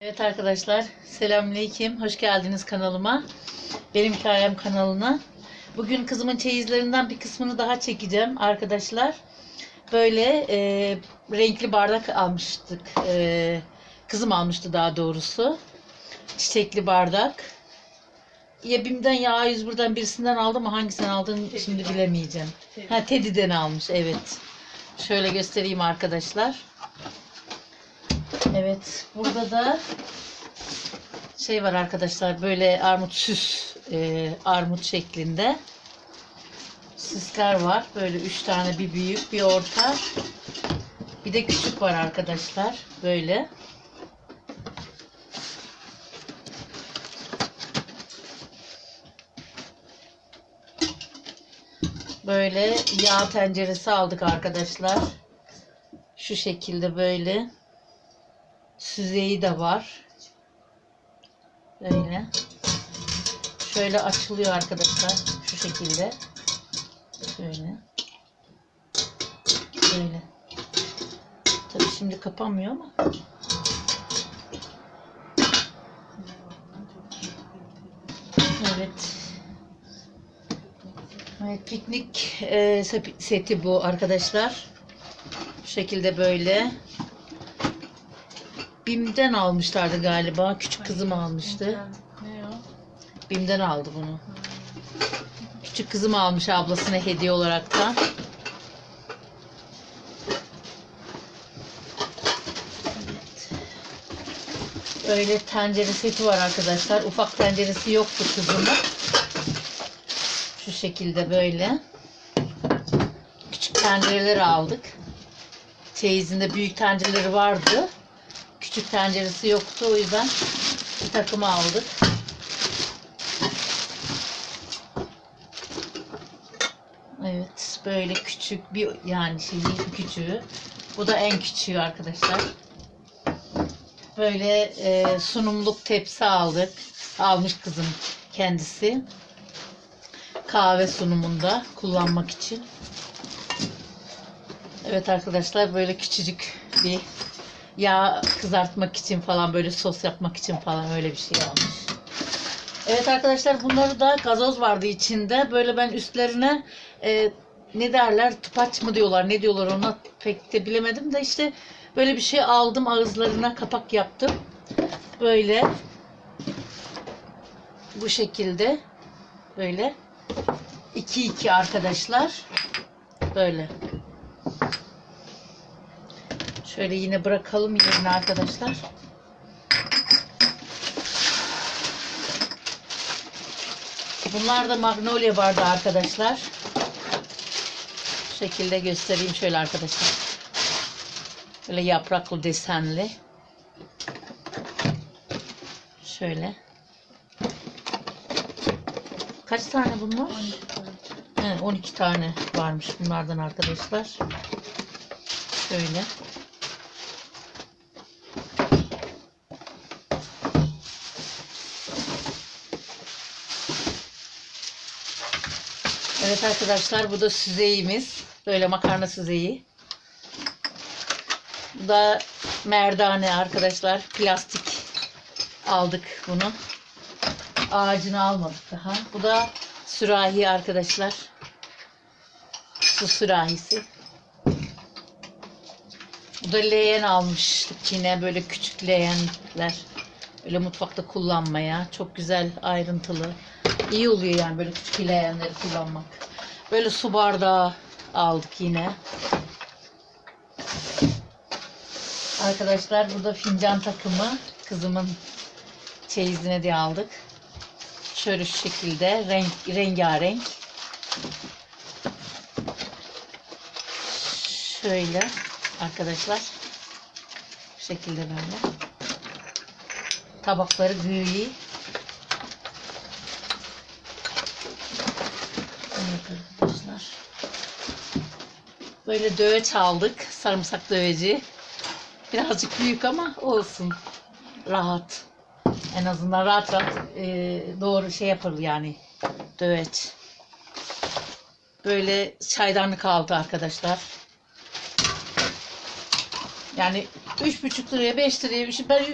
Evet arkadaşlar, selamünaleyküm. Hoş geldiniz kanalıma. Benim Hikayem kanalına. Bugün kızımın çeyizlerinden bir kısmını daha çekeceğim arkadaşlar. Böyle e, renkli bardak almıştık. E, kızım almıştı daha doğrusu. Çiçekli bardak. Ya Bim'den ya A101'den birisinden aldım ama hangisinden aldığını şimdi bilemeyeceğim. Ha Teddy'den almış evet. Şöyle göstereyim arkadaşlar. Evet, burada da şey var arkadaşlar böyle armut süs e, armut şeklinde süsler var. Böyle üç tane bir büyük bir orta bir de küçük var arkadaşlar böyle. Böyle yağ tenceresi aldık arkadaşlar. Şu şekilde böyle. Süzeyi de var. Böyle. Şöyle açılıyor arkadaşlar. Şu şekilde. Şöyle. Böyle. Tabii şimdi kapanmıyor ama. Evet. Evet piknik e, seti bu arkadaşlar. Bu şekilde böyle. Bim'den almışlardı galiba. Küçük kızım almıştı. Bim'den aldı bunu. Küçük kızım almış ablasına hediye olarak da. Böyle tencere seti var arkadaşlar. Ufak tenceresi yoktu kızımın. Şu şekilde böyle. Küçük tencereleri aldık. Çeyizinde büyük tencereleri vardı. Küçük tenceresi yoktu. O yüzden bir takım aldık. Evet böyle küçük bir yani şey küçüğü. Bu da en küçüğü arkadaşlar. Böyle e, sunumluk tepsi aldık. Almış kızım kendisi. Kahve sunumunda kullanmak için. Evet arkadaşlar böyle küçücük bir yağ kızartmak için falan böyle sos yapmak için falan öyle bir şey almış. Evet arkadaşlar bunları da gazoz vardı içinde. Böyle ben üstlerine e, ne derler tıpaç mı diyorlar ne diyorlar ona pek de bilemedim de işte böyle bir şey aldım ağızlarına kapak yaptım. Böyle bu şekilde böyle 2 2 arkadaşlar böyle şöyle yine bırakalım yerine arkadaşlar. Bunlar da magnolia bardağı arkadaşlar. Şu şekilde göstereyim şöyle arkadaşlar. Böyle yapraklı desenli. Şöyle. Kaç tane bunlar? 12 He, 12 tane varmış bunlardan arkadaşlar. Şöyle. Evet arkadaşlar bu da süzeyimiz. Böyle makarna süzeyi. Bu da merdane arkadaşlar. Plastik aldık bunu. Ağacını almadık daha. Bu da sürahi arkadaşlar. Su sürahisi. Bu da leğen almıştık yine böyle küçük leğenler. Böyle mutfakta kullanmaya. Çok güzel ayrıntılı. İyi oluyor yani böyle küçük leğenleri kullanmak. Böyle su bardağı aldık yine. Arkadaşlar burada fincan takımı kızımın çeyizine diye aldık. Şöyle şu şekilde renk rengarenk. Şöyle arkadaşlar. Şekilde böyle. Tabakları gri. Arkadaşlar. Böyle döveç aldık. Sarımsak döveci. Birazcık büyük ama olsun. Rahat. En azından rahat rahat e, doğru şey yapılır yani. Döveç. Böyle çaydanlık aldı arkadaşlar. Yani üç buçuk liraya 5 liraya bir şey. Ben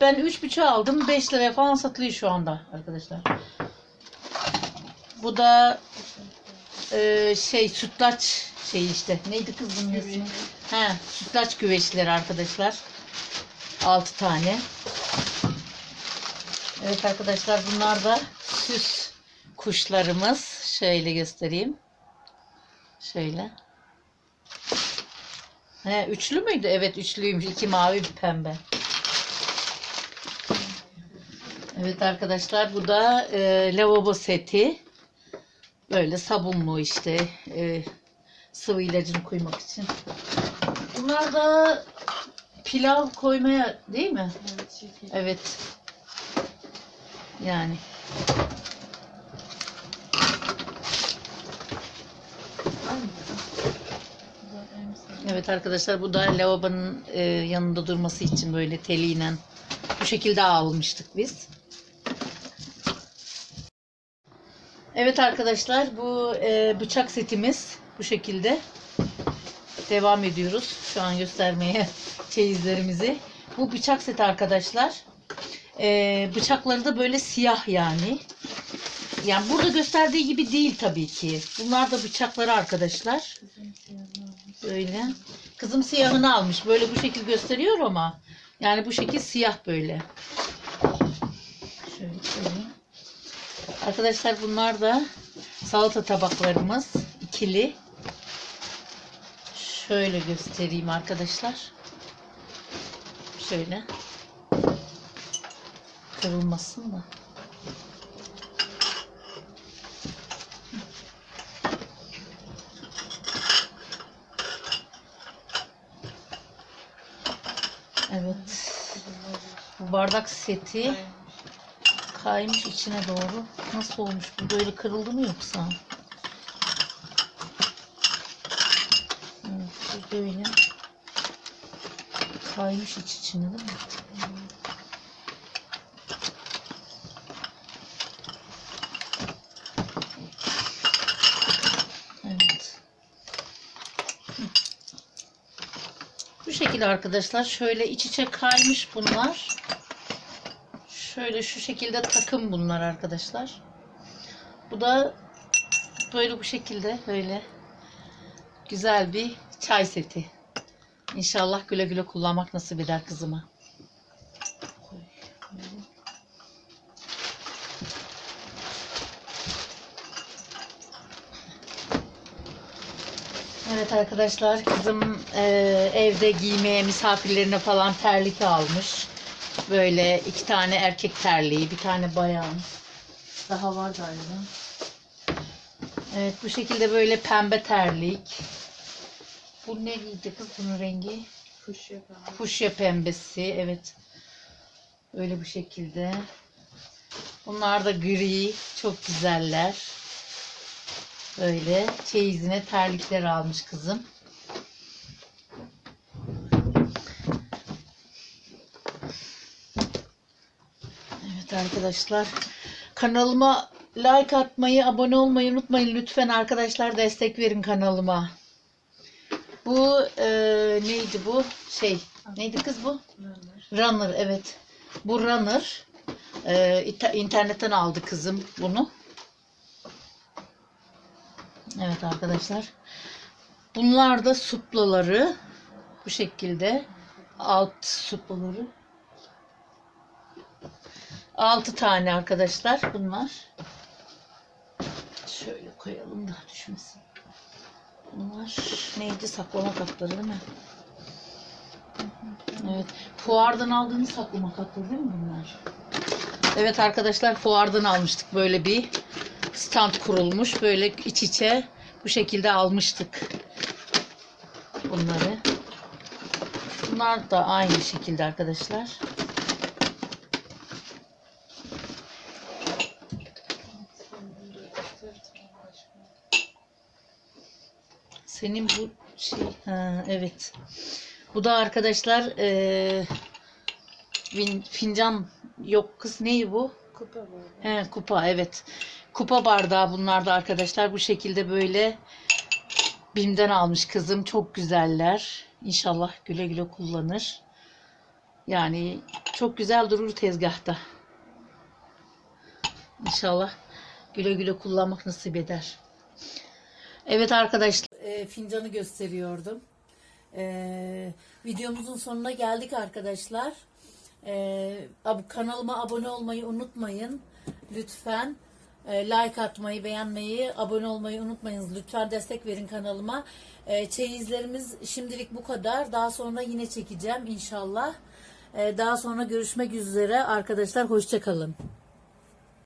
Ben 3,5 aldım. 5 liraya falan satılıyor şu anda arkadaşlar. Bu da e, şey sütlaç şey işte. Neydi kız bunun ismi? He, sütlaç güveçleri arkadaşlar. 6 tane. Evet arkadaşlar bunlar da süs kuşlarımız. Şöyle göstereyim. Şöyle. He, üçlü müydü? Evet üçlüymüş. İki mavi bir pembe. Evet arkadaşlar bu da e, lavabo seti. Böyle sabunlu işte e, sıvı ilacını koymak için. Bunlar da pilav koymaya değil mi? Evet, şekil. Evet. Yani. Evet arkadaşlar bu da lavabonun e, yanında durması için böyle teliyle bu şekilde almıştık biz. Evet arkadaşlar bu e, bıçak setimiz bu şekilde. Devam ediyoruz şu an göstermeye çeyizlerimizi. Bu bıçak seti arkadaşlar. E, bıçakları da böyle siyah yani. Yani burada gösterdiği gibi değil tabii ki. Bunlar da bıçakları arkadaşlar. Böyle. Kızım siyahını almış. Böyle bu şekil gösteriyor ama. Yani bu şekil siyah böyle. Şöyle söyleyeyim. Arkadaşlar bunlar da salata tabaklarımız. ikili. Şöyle göstereyim arkadaşlar. Şöyle. Kırılmasın da. Evet. Bu bardak seti kaymış içine doğru. Nasıl olmuş bu? Böyle kırıldı mı yoksa? Evet, böyle kaymış iç içine değil mi? Evet. Bu şekilde arkadaşlar şöyle iç içe kaymış bunlar. Şöyle şu şekilde takım bunlar arkadaşlar. Bu da böyle bu şekilde böyle güzel bir çay seti. İnşallah güle güle kullanmak nasip eder kızıma. Evet arkadaşlar kızım e, evde giymeye misafirlerine falan terlik almış. Böyle iki tane erkek terliği, bir tane bayan. Daha var galiba. Evet bu şekilde böyle pembe terlik. Bu ne giydi kız bunun rengi? Kuş yapar. Fuşya pembesi evet. Böyle bu şekilde. Bunlar da gri. Çok güzeller. Böyle çeyizine terlikler almış kızım. Evet arkadaşlar. Kanalıma like atmayı, abone olmayı unutmayın. Lütfen arkadaşlar destek verin kanalıma. Bu e, neydi bu? Şey, neydi kız bu? Bunlar. Runner evet. Bu runner. İta- internetten aldı kızım bunu. Evet arkadaşlar. Bunlar da suplaları. Bu şekilde. Alt suplaları. Altı tane arkadaşlar bunlar. Şöyle koyalım da düşmesin. Bunlar neydi? Saklama kapları değil mi? Evet. Fuardan aldığınız saklama kapları değil mi bunlar? Evet arkadaşlar fuardan almıştık böyle bir stand kurulmuş. Böyle iç içe bu şekilde almıştık bunları. Bunlar da aynı şekilde arkadaşlar. Senin bu şey ha, evet. Bu da arkadaşlar eee, fin- fincan yok kız neyi bu? Kupa var. He, kupa evet. Kupa bardağı bunlar da arkadaşlar bu şekilde böyle Bim'den almış kızım. Çok güzeller. İnşallah güle güle kullanır. Yani çok güzel durur tezgahta. İnşallah güle güle kullanmak nasip eder. Evet arkadaşlar fincanı gösteriyordum. E, videomuzun sonuna geldik arkadaşlar. E, ab- kanalıma abone olmayı unutmayın. Lütfen e, like atmayı, beğenmeyi, abone olmayı unutmayınız. Lütfen destek verin kanalıma. Çeyizlerimiz şimdilik bu kadar. Daha sonra yine çekeceğim inşallah. Daha sonra görüşmek üzere arkadaşlar. Hoşçakalın.